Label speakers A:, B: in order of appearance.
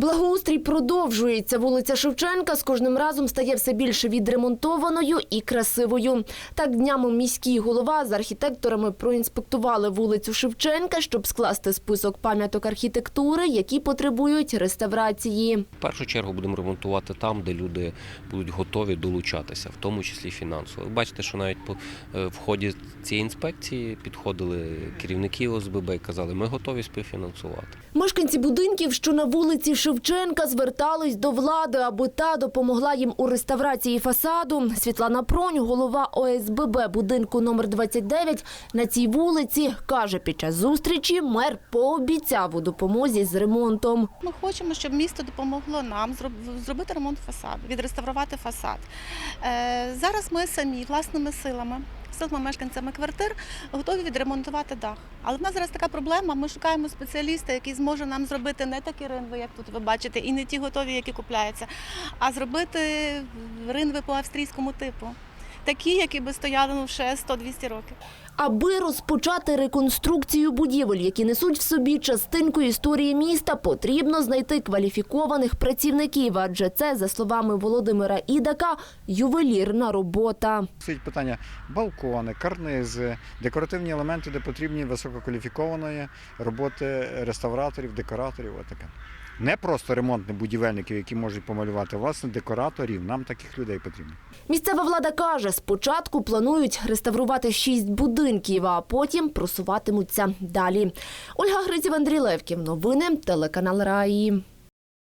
A: Благоустрій продовжується. Вулиця Шевченка з кожним разом стає все більше відремонтованою і красивою. Так днями міський голова з архітекторами проінспектували вулицю Шевченка, щоб скласти список пам'яток архітектури, які потребують реставрації.
B: В першу чергу будемо ремонтувати там, де люди будуть готові долучатися, в тому числі фінансово. Ви Бачите, що навіть е, в ході цієї інспекції підходили керівники ОСББ і казали, ми готові співфінансувати.
A: Мешканці будинків, що на вулиці Шевченка, звертались до влади, аби та допомогла їм у реставрації фасаду. Світлана Пронь, голова ОСББ будинку номер 29 на цій вулиці, каже, під час зустрічі мер пообіцяв у допомозі з ремонтом.
C: Ми хочемо, щоб місто допомогло нам зробити ремонт фасаду, відреставрувати фасад. Е, Зараз ми самі власними силами. Силами мешканцями квартир готові відремонтувати дах. Але в нас зараз така проблема. Ми шукаємо спеціаліста, який зможе нам зробити не такі ринви, як тут ви бачите, і не ті готові, які купляються, а зробити ринви по австрійському типу. Такі, які би стояли ну, ще 100-200 років.
A: Аби розпочати реконструкцію будівель, які несуть в собі частинку історії міста, потрібно знайти кваліфікованих працівників, адже це, за словами Володимира Ідака, ювелірна робота.
D: Стоїть питання балкони, карнизи, декоративні елементи, де потрібні висококваліфікованої роботи реставраторів, декораторів. Отаке. Не просто ремонтних будівельників, які можуть помалювати, власне декораторів. Нам таких людей потрібно.
A: Місцева влада каже, спочатку планують реставрувати шість будинків, а потім просуватимуться далі. Ольга Гриців, Андрій Левків. Новини телеканал Раї.